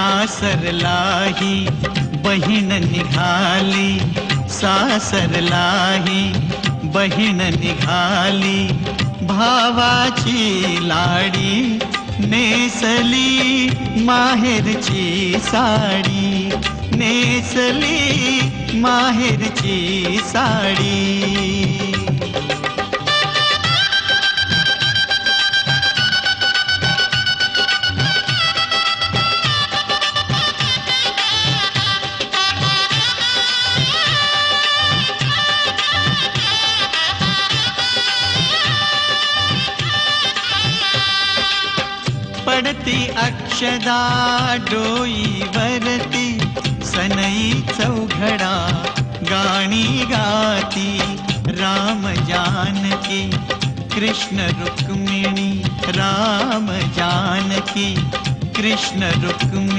सासरलाही बहीण निघाली। सासरलाही बहीण निघाली। भावाची लाडी नेसली माहेरची साडी। नेसली माहेरची साडी। पडती अक्षदा डोईवरती सनई चौघडा गाणी गाती, राम जानकी, कृष्ण रुक्मिणी, राम जानकी, कृष्ण रुक्मिणी।